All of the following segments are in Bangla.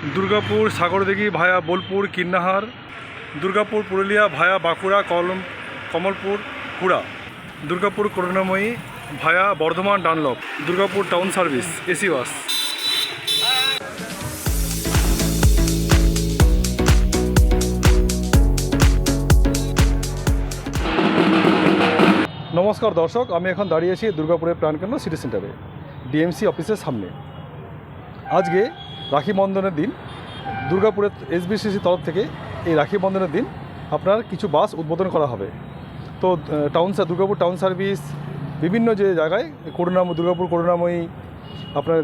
Durgapur, Sagardighi via Bolpur, Kinnahar, Durgapur, Purulia via Bankura, Kalam, Kamalpur Hura Durgapur, Karunamoyee via Bardhaman, Dunlop. Durgapur, town service, AC bus. নমস্কার দর্শক, আমি এখন দাঁড়িয়ে আছি দুর্গাপুরের প্রাণকেন্দ্র সিটি সেন্টারে, ডিএমসি অফিসের সামনে। আজকে রাখি বন্ধনের দিন, দুর্গাপুরের এসবিসিসি তরফ থেকে এই রাখি বন্ধনের দিন আপনার কিছু বাস উদ্বোধন করা হবে। তো টাউন দুর্গাপুর টাউন সার্ভিস বিভিন্ন যে জায়গায়, করুণাম, দুর্গাপুর করুণাময়ী, আপনার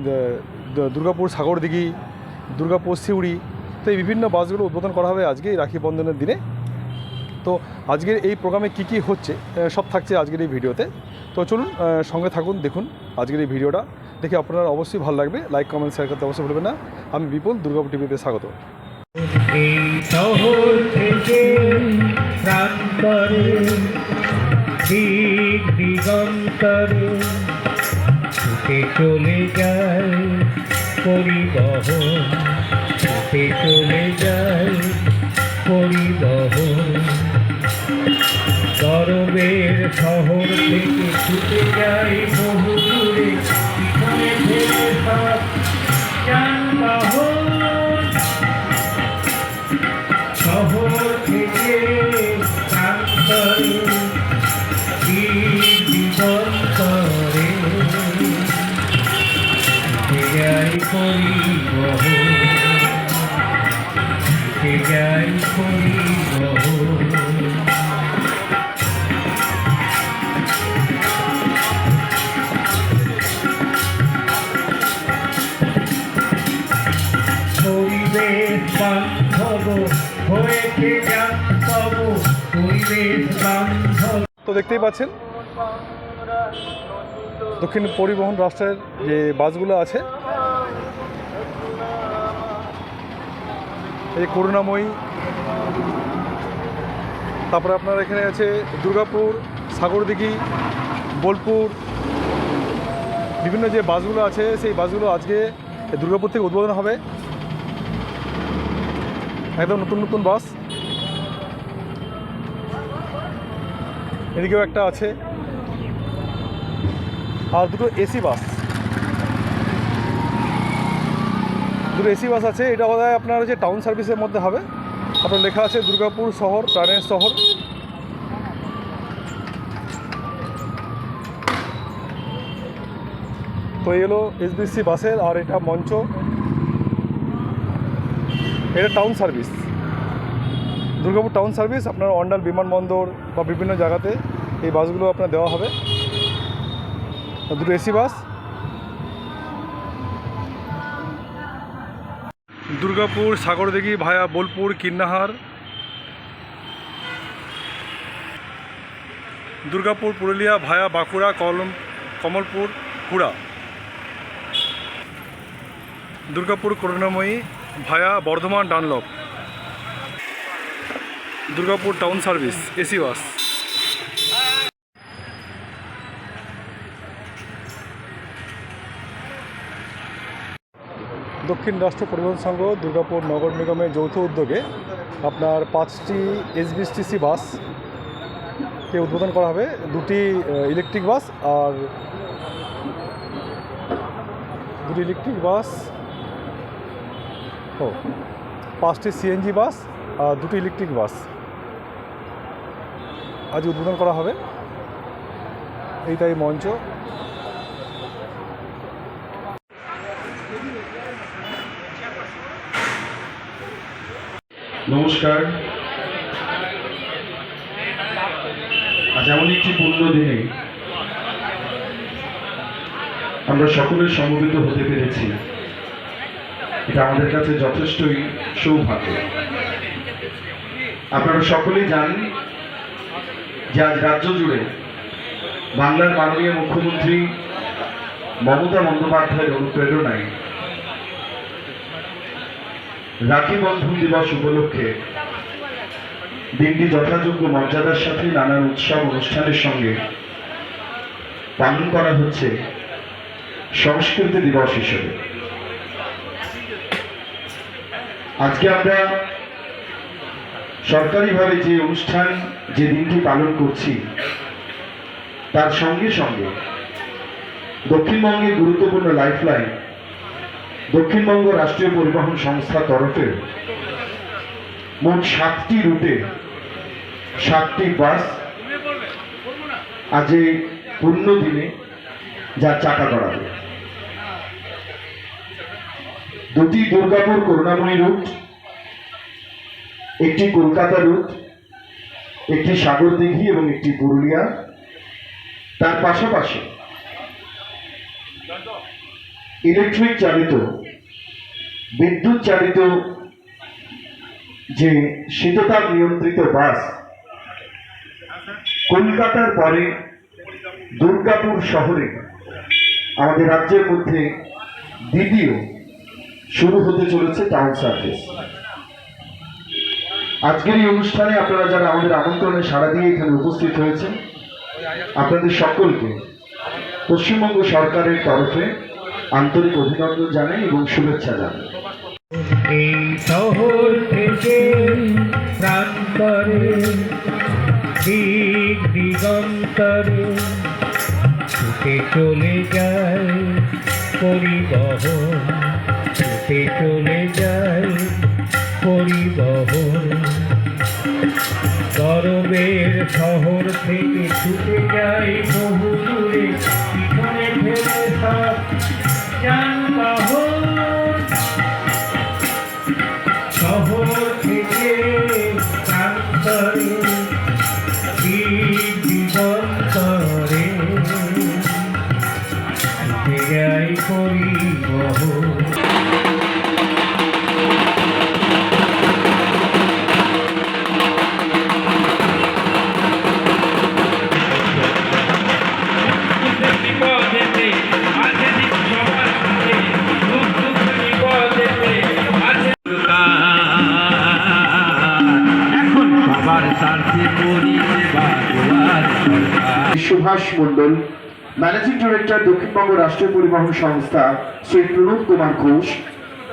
দুর্গাপুর সাগরদিঘি, দুর্গাপুর সিউড়ি, তো এই বিভিন্ন বাসগুলো উদ্বোধন করা হবে আজকে এই রাখি বন্ধনের দিনে। তো, আজকের এই প্রোগ্রামে কী কী হচ্ছে সব থাকছে আজকের এই ভিডিওতে। তো চলুন সঙ্গে থাকুন, দেখুন আজকের এই ভিডিওটা। দেখে আপনার অবশ্যই ভালো লাগবে। লাইক কমেন্ট শেয়ার করতে অবশ্যই ভুলবেন না। আমি বিপুল, দুর্গাপুর টিভিতে স্বাগত। এই চলে যায় পরিবহন চলে যায় তো দেখতেই পাচ্ছেন দক্ষিণ পরিবহন রাষ্ট্রের যে বাসগুলো আছে এই করুণাময়ী। তারপরে আপনার এখানে আছে দুর্গাপুর, সাগরদিঘি, বোলপুর। বিভিন্ন যে বাসগুলো আছে, সেই বাসগুলো আজকে দুর্গাপুর থেকে উদ্বোধন হবে। একদম নতুন নতুন বাস। এদিকেও একটা আছে। আর দুটো এসি বাস। দুটো এসি বাস আছে, এটা বোধ আপনার যে টাউন সার্ভিসের মধ্যে হবে। আপনার লেখা আছে দুর্গাপুর শহর, প্রাণের শহর। তো এই হলো এসবিসি বাসের, আর এটা মঞ্চ। এটা town service Durgapur town service আপনার অন্ডাল বিমানবন্দর বা বিভিন্ন জায়গাতে এই বাসগুলো আপনার দেওয়া হবে। দুটো AC bus. Durgapur, Sagardighi via Bolpur, Kirnahar. Durgapur, Purulia via Bankura, Kalam Kamalpur Hura Durgapur, Karunamoyee via Bardhaman, Dunlop. Durgapur town service, AC bus. দক্ষিণ রাষ্ট্র পরিবহন সংঘ দুর্গাপুর নগর নিগমের যৌথ উদ্যোগে আপনার পাঁচটি এসবিএসটিসি বাস কে উদ্বোধন করা হবে। দুটি ইলেকট্রিক বাস আর দুটি ইলেকট্রিক বাস ও, পাঁচটি সিএনজি বাস আর দুটি ইলেকট্রিক বাস আজ উদ্বোধন করা হবে। এইটাই মঞ্চ। নমস্কার। আজ এমন একটি পূর্ণ দিনে আমরা সকলের সমবেত হতে পেরেছি। এটা আমাদের কাছে যথেষ্টই সৌভাগ্য। আপনারা সকলেই জানেন যে আজ রাজ্য জুড়ে বাংলার মাননীয় মুখ্যমন্ত্রী মমতা বন্দ্যোপাধ্যায়ের অনুপ্রেরণায় রাখি বন্ধন দিবস উপলক্ষে দিনটি যথাযোগ্য মর্যাদার সাথে নানান উৎসব অনুষ্ঠানের সঙ্গে পালন করা হচ্ছে সংস্কৃতি দিবস হিসেবে। আজকে আমরা সরকারিভাবে যে অনুষ্ঠান, যে দিনটি পালন করছি, তার সঙ্গে সঙ্গে দক্ষিণবঙ্গের গুরুত্বপূর্ণ লাইফলাইন দক্ষিণবঙ্গ রাষ্ট্রীয় পরিবহন সংস্থা তরফে মোট সাতটি রুটে, সাতটি বাস আজ এই পূর্ণ দিনে যা চাকা করাবে দুটি দুর্গাপুর করুণাময়ী রুট, একটি কলকাতা রুট, একটি সাগরদিঘি এবং একটি পুরুলিয়া। তার পাশাপাশি ইলেকট্রিক চালিত, বিদ্যুৎ চালিত যে শীততাপ নিয়ন্ত্রিত বাস কলকাতার পরে দুর্গাপুর শহরে আমাদের রাজ্যের মধ্যে দ্বিতীয় শুরু হতে চলেছে টাউন সার্ভিস আজকের এই অনুষ্ঠানে আপনারা যারা আমাদের আমন্ত্রণে সাড়া দিয়ে এখানে উপস্থিত হয়েছেন, আপনাদের সকলকে পশ্চিমবঙ্গ সরকারের তরফে আন্তরিক অভিনন্দন জানাই এবং শুভেচ্ছা জানাই। এই শহর থেকে চলে যায় চলে যায় পরিবহন। শহর থেকে ছুটে যায় বহু সুভাষ মণ্ডল ম্যানেজিং ডিরেক্টর দক্ষিণবঙ্গ রাষ্ট্রীয় পরিবহন সংস্থা, শ্রী প্রণব কুমার ঘোষ,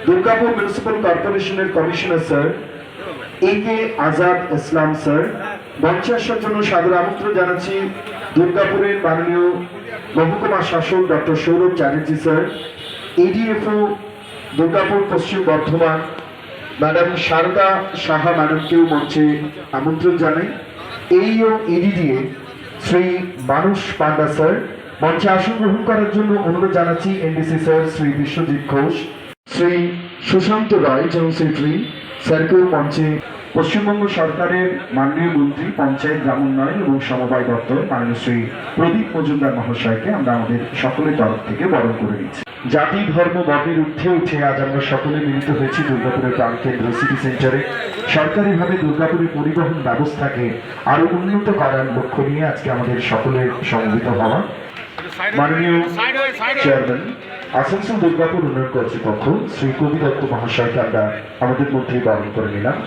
দুর্গাপুর মিউনিসিপ্যাল কর্পোরেশনের commissioner sir A K Azad Islam sir মঞ্চে জন্য সাদর আমন্ত্রণ জানাচ্ছি দুর্গাপুরের মাননীয় মহকুমা শাসক doctor Sourav Chatterjee sir ADFO Durgapur Paschim Bardhaman madam Sharda Saha ম্যাডামকেও মঞ্চে আমন্ত্রণ জানাই। এইও এডিডিএ শ্রী মানুষ পান্ডা স্যার, মঞ্চে আসন গ্রহণ করার জন্য অনুরোধ জানাচ্ছি NDC sir Shri Biswajit Ghosh, Shri Sushanta Roy general secretary স্যারকেও মঞ্চে পশ্চিমবঙ্গ সরকারের মাননীয় মন্ত্রী, পঞ্চায়েত, গ্রাম উন্নয়ন এবং সমবায় দপ্তর মাননীয় শ্রী প্রদীপ মজুমদার মহাশয়কে আমরা আমাদের সকলের তরফ থেকে বরণ করে নিচ্ছি। জাতি, ধর্ম, বর্ণের ঊর্ধ্বে উঠে আজ আমরা সকলে মিলিত হয়েছি দুর্গাপুরের প্রাণকেন্দ্র সিটি সেন্টারে সরকারিভাবে দুর্গাপুরের পরিবহন ব্যবস্থাকে আরও উন্নত করার লক্ষ্য নিয়ে আজকে আমাদের সকলের সমবেত হওয়া মাননীয় চেয়ারম্যান আসানসোল দুর্গাপুর উন্নয়ন কর্তৃপক্ষ শ্রী কবি দত্ত মহাশয়কে আমরা আমাদের মধ্যে বরণ করে নিলাম।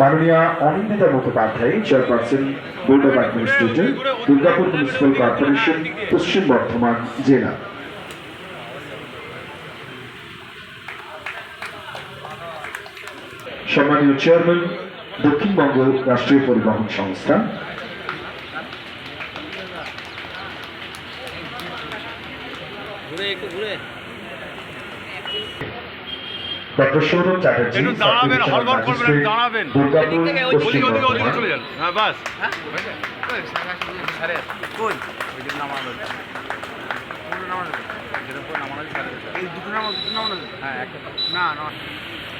মাননীয় Anindita Mukhopadhyay, chairperson, board of administrator Durgapur municipal corporation, Paschim Bardhaman জেলা। সম্মানীয় চেয়ারম্যান, দক্ষিণবঙ্গ রাষ্ট্রীয় পরিবহন সংস্থা। ডক্টর সৌরভ চ্যাটার্জি দাঁড়াবেন, সাব করবেন, দাঁড়াবেন। দুর্গাপুর পশ্চিম ওদিকে ওদিকে ওদিকে বর্ধমান চলে যান। হ্যাঁ বাস।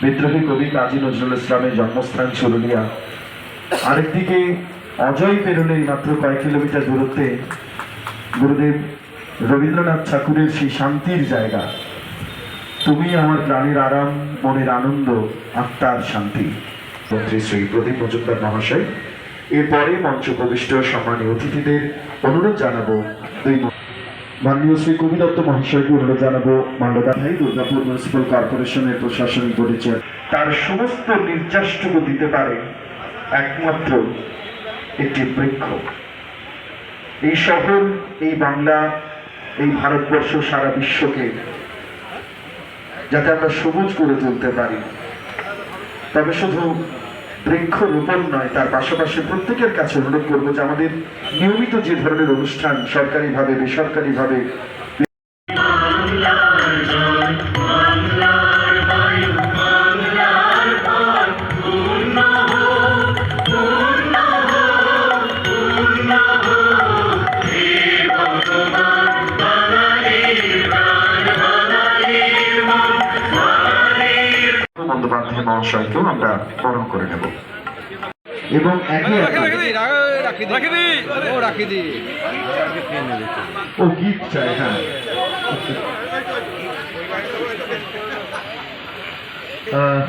বিদ্রোহী কবি কাজী নজরুল ইসলামের জন্মস্থান চুরুলিয়া আরেকদিকে অজয় পেরোলেই মাত্র কয়েক কিলোমিটার দূরত্বে গুরুদেব রবীন্দ্রনাথ ঠাকুরের সেই শান্তির জায়গা। তুমি আমার প্রাণের আরাম, মনের আনন্দ, আত্মার শান্তি। মন্ত্রী শ্রী প্রদীপ মজুমদার মহাশয়, এরপরে মঞ্চ প্রবিষ্ট সম্মানীয় অতিথিদের অনুরোধ জানাব দুই মাননীয় শ্রী কবি দত্ত মহাশয়কে অনুরোধ জানাব মাল্যদা ভাই দুর্গাপুর মিউনিসিপ্যাল কর্পোরেশনের প্রশাসনিক পরিচয় তার সমস্ত নির্যাসটুকু দিতে পারে একমাত্র একটি বৃক্ষ। এই শহর, এই বাংলা, এই ভারতবর্ষ, সারা বিশ্বকে যাতে আমরা সবুজ করে তুলতে পারি। তবে শুধু বৃক্ষ রোপণ নয়, তার পাশাপাশি প্রত্যেকের কাছে অনুরোধ করব যে আমাদের নিয়মিত যে ধরনের অনুষ্ঠান সরকারিভাবে, বেসরকারিভাবে বন্দ্যোপাধ্যায় মহাশয়কেও আমরা বরণ করে নেব। এবং একে ও চাই হ্যাঁ।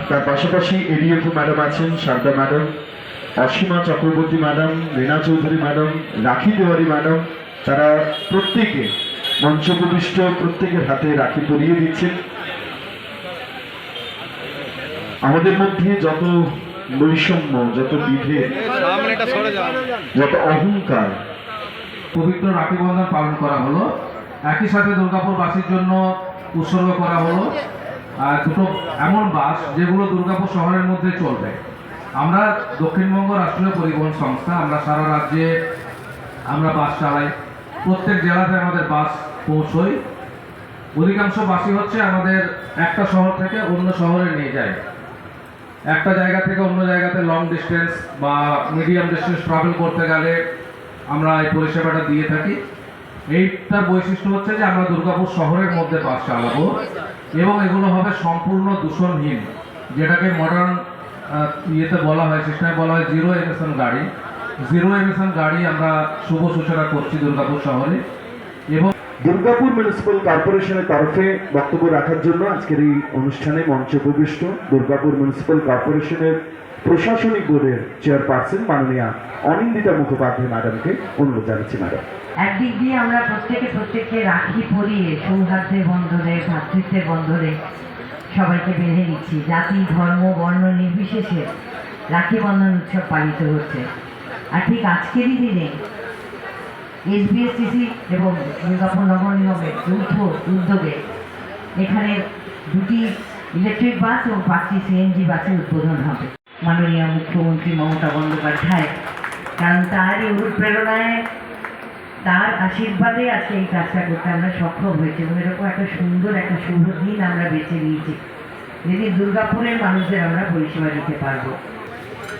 তার পাশাপাশি এডিএফও ম্যাডাম আছেন Sharda madam Asima Chakraborty madam Rina Chowdhury madam Rakhi Tewari madam তারা প্রত্যেকে মঞ্চপ্রবিষ্ট প্রত্যেকের হাতে রাখি পরিয়ে দিচ্ছেন। আমাদের মধ্যে যত বৈষম্য যত বিভেদ যত অহংকার পবিত্র রাখি বন্ধন পালন করা হলো। একই সাথে দুর্গাপুরবাসীর জন্য উৎসর্গ করা হলো। আর দুটো এমন বাস যেগুলো দুর্গাপুর শহরের মধ্যে চলবে। আমরা দক্ষিণবঙ্গ রাষ্ট্রীয় পরিবহন সংস্থা আমরা সারা রাজ্যে আমরা বাস চালাই। প্রত্যেক জেলাতে আমাদের বাস পৌঁছই অধিকাংশ বাসই হচ্ছে আমাদের একটা শহর থেকে অন্য শহরে নিয়ে যায়। একটা জায়গা থেকে অন্য জায়গাতে লং ডিস্টেন্স বা মিডিয়াম ডিস্টেন্স ট্রাভেল করতে গেলে আমরা এই পরিষেবাটা দিয়ে থাকি। এইটার বৈশিষ্ট্য হচ্ছে যে আমরা দুর্গাপুর শহরের মধ্যে বাস চালাবো এবং এগুলো হবে সম্পূর্ণ দূষণহীন, যেটাকে মডার্ন ইয়েতে বলা হয় সিস্টেমে বলা হয় জিরো এমিশন গাড়ি। জিরো এমিশন গাড়ি আমরা শুভ সূচনা করছি দুর্গাপুর শহরে এবং দুর্গাপুর মিউনিসিপ্যাল কর্পোরেশনের তরফে বক্তব্য রাখার জন্য আজকের এই অনুষ্ঠানে মঞ্চে উপবিষ্ট দুর্গাপুর মিউনিসিপ্যাল কর্পোরেশনের প্রশাসনিক বোর্ডের চেয়ারপারসন মাননীয়া অনিন্দিতা মুখোপাধ্যায় ম্যাডামকে অনুরোধ জানাচ্ছি, ম্যাডাম। একদিক দিয়ে আমরা প্রত্যেকে প্রত্যেককে রাখি পরিয়ে, সৌহার্দ্যের বন্ধনে, ভ্রাতৃত্বের বন্ধনে সবাইকে বেঁধে নিচ্ছি। জাতি, ধর্ম, বর্ণ নির্বিশেষে রাখি বন্ধন উৎসব পালিত হচ্ছে। আর ঠিক আজকেরই দিনে এসবিএসটিসি এবং দুর্গাপুর নগর নিগমের যৌথ উদ্যোগে এখানে দুটি ইলেকট্রিক বাস এবং পাঁচটি সিএনজি বাসের উদ্বোধন হবে। মাননীয় মুখ্যমন্ত্রী মমতা বন্দ্যোপাধ্যায় কারণ তার এই অনুপ্রেরণায়, তার আশীর্বাদে আজকে এই কাজটা করতে আমরা সক্ষম হয়েছি এবং এরকম একটা সুন্দর, একটা শুভ দিন আমরা বেছে নিয়েছি। যেদিন দুর্গাপুরের মানুষদের আমরা পরিষেবা দিতে পারব।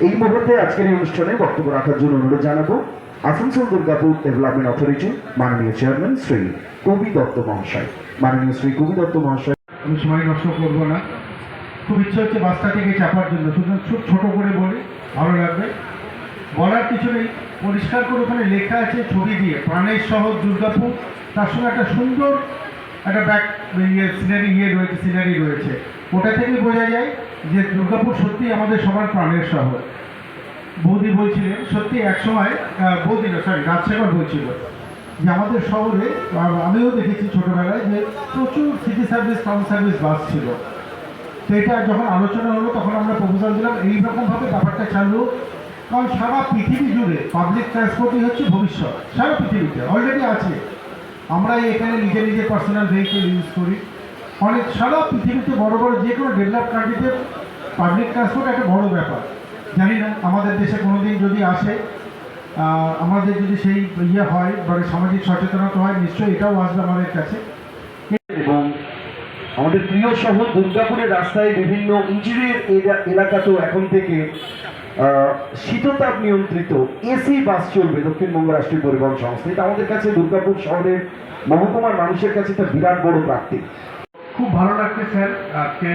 এই মুহূর্তে আজকের এই অনুষ্ঠানে বক্তব্য রাখার জন্য অনুরোধ জানাব। আসানসোল দুর্গাপুর ডেভেলপমেন্ট অথরিটি মাননীয় চেয়ারম্যান শ্রী কবি দত্ত মহাশয়। মাননীয় শ্রী কবি দত্ত মহাশয়। আমি সময় নষ্ট করব না। খুব ইচ্ছে হচ্ছে বাসটা থেকে চাপার জন্য। সুতরাং ছোট করে বলি, ভালো লাগবে। বলার কিছু নেই। পরিষ্কার করে ওখানে লেখা আছে ছবি দিয়ে। প্রাণের শহর দুর্গাপুর। তার সঙ্গে একটা সুন্দর একটা ব্যাক ইয়ে সিনারি ইয়ে রয়েছে সিনারি রয়েছে। ওটা থেকে বোঝা যায় যে দুর্গাপুর সত্যি আমাদের সবার প্রাণের শহর। বৌদি বলছিলেন সত্যি একসময় বৌদি না সরি রাজশেখর বলছিল যে আমাদের শহরে আমিও দেখেছি ছোটোবেলায় যে প্রচুর city service town service bus ছিল। তো এটা যখন আলোচনা হলো, তখন আমরা প্রপোজাল দিলাম, এইরকমভাবে ব্যাপারটা চালু। কারণ সারা পৃথিবী জুড়ে পাবলিক ট্রান্সপোর্টই হচ্ছে ভবিষ্যৎ, সারা পৃথিবীতে অলরেডি আছে। আমরা এখানে নিজে নিজে পার্সোনাল ভেহিকেল ইউজ করি। অনেক, সারা পৃথিবীতে বড় বড় যে কোনো ডেভেলপ কান্ট্রিতে পাবলিক ট্রান্সপোর্ট একটা বড় ব্যাপার। জানি না, আমাদের দেশে কোনোদিন যদি আসে আমাদের যদি সেই ইয়ে হয় বা সামাজিক সচেতনতা হয়, নিশ্চয়ই এটাও আসবে আমাদের কাছে। এবং আমাদের প্রিয় শহর দুর্গাপুরের রাস্তায় বিভিন্ন ইঞ্জিনিয়ার এলাকাতেও এখন থেকে শীততাপ নিয়ন্ত্রিত এসি বাস চলবে দক্ষিণবঙ্গ রাষ্ট্রীয় পরিবহন সংস্থা। এটা আমাদের কাছে দুর্গাপুর শহরের মহকুমার মানুষের কাছে একটা বিরাট বড় প্রাপ্তি। খুব ভালো লাগছে, স্যার। আজকে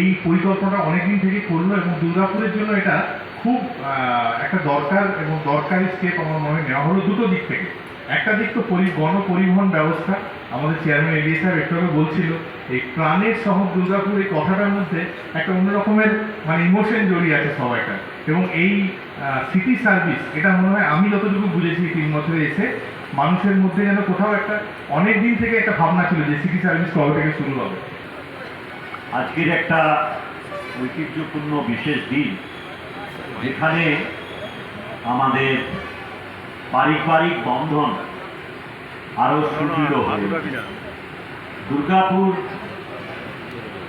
এই পরিকল্পনা অনেকদিন থেকে করল এবং দুর্গাপুরের জন্য এটা খুব একটা দরকার এবং দরকারি স্টেপ আমার মনে হয় নেওয়া হলো দুটো দিক থেকে। একটা দিক তো পরি গণ পরিবহন ব্যবস্থা, আমাদের চেয়ারম্যান এডিএ সাহেব একটু আগে বলছিল, এই প্রাণের শহর দুর্গাপুর এই কথাটার মধ্যে একটা অন্য রকমের মানে ইমোশন জড়িয়ে আছে সবাইকার। এবং এই সিটি সার্ভিস এটা মনে হয় আমি যতটুকু বুঝেছি তিন বছরে এসে, মানুষের মধ্যে যেন কোথাও একটা, অনেক দিন থেকে একটা ভাবনা ছিল যে সিটি সার্ভিস কবে থেকে শুরু হবে। আজকের একটা ঐতিহ্যপূর্ণ বিশেষ দিন, যেখানে আমাদের পারিবারিক বন্ধন আরও সুদৃঢ় দুর্গাপুর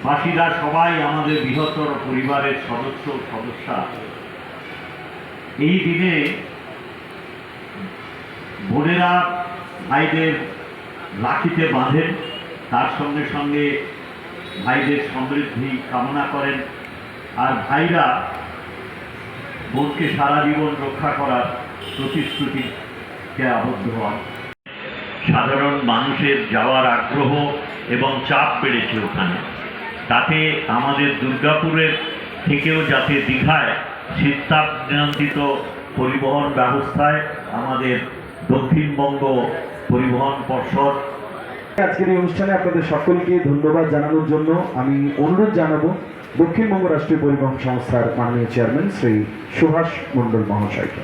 বাসীরা সবাই আমাদের বৃহত্তর পরিবারের সদস্য সদস্যা। এই দিনে বোনেরা ভাইদের রাখিতে বাঁধেন, তার সঙ্গে সঙ্গে ভাইদের সমৃদ্ধি কামনা করেন, আর ভাইরা বোনকে সারা জীবন রক্ষা করার প্রতিশ্রুতিতে আবদ্ধ হন সাধারণ মানুষের যাওয়ার আগ্রহ এবং চাপ বেড়েছে ওখানে। তাতে আমাদের দুর্গাপুরের থেকেও যাতে দীঘায় শীততাপ নিয়ন্ত্রিত পরিবহন ব্যবস্থায় আমাদের দক্ষিণবঙ্গ পরিবহন পর্ষদ। আজকের এই অনুষ্ঠানে আপনাদের সকলকে ধন্যবাদ জানানোর জন্য আমি অনুরোধ জানাব দক্ষিণবঙ্গ রাষ্ট্রীয় পরিবহন সংস্থার মাননীয় চেয়ারম্যান শ্রী সুভাষ মণ্ডল মহাশয়কে।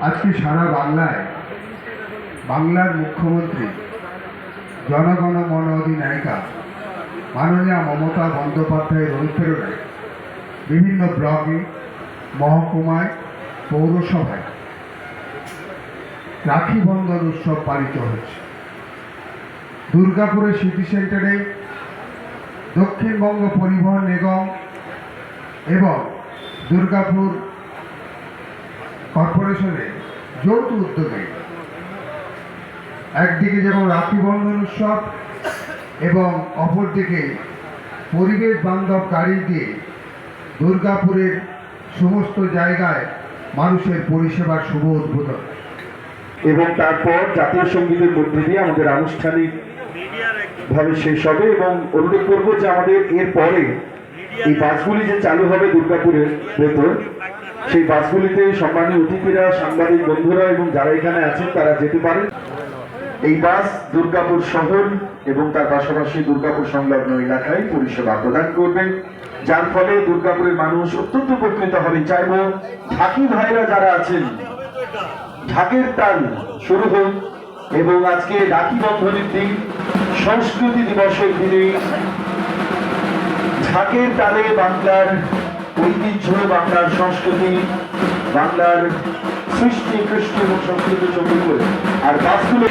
আজকে সারা বাংলায় বাংলার মুখ্যমন্ত্রী, জনগণ মন অধিনায়িকা মাননীয় মমতা বন্দ্যোপাধ্যায়ের অনুপ্রেরণায় বিভিন্ন ব্লকে মহকুমায়, পৌরসভায় রাখি বন্ধন উৎসব পালিত হচ্ছে। দুর্গাপুরের সিটি সেন্টারে দক্ষিণবঙ্গ পরিবহন নিগম এবং দুর্গাপুর কর্পোরেশনের যৌথ উদ্যোগে একদিকে যেমন রাখি বন্ধন উৎসব এবং অপরদিকে পরিবেশ বান্ধব গাড়ি দিয়ে দুর্গাপুরের সমস্ত জায়গায় মানুষের পরিষেবার শুভ উদ্বোধন। এবং তারপর জাতীয় সঙ্গীতের মধ্যে দিয়ে আমাদের আনুষ্ঠানিক ভাবে শেষ হবে এবং অনুরোধ করব যে আমাদের এর পরে এই বাসগুলি যে চালু হবে দুর্গাপুরের ভেতর সেই বাসগুলিতে সম্মানীয় অতিথিরা, সাংবাদিক বন্ধুরা এবং যারা এখানে আছেন, তারা যেতে পারেন। এই বাস দুর্গাপুর শহর এবং তার পাশাপাশি দুর্গাপুর সংলগ্ন এলাকায় পরিষেবা প্রদান করবে। যার ফলে দুর্গাপুরের মানুষ অত্যন্ত উপকৃত হবে। চাইব ঢাকি ভাইরা যারা আছেন, ঢাকের টান শুরু হোক এবং আজকে রাখি বন্ধনের দিন, সংস্কৃতি দিবসের দিনে ঢাকের তালে বাংলার ঐতিহ্য বাংলার সংস্কৃতি বাংলার সৃষ্টি কৃষ্টি এবং সংস্কৃতি চোখে আর বাসগুলো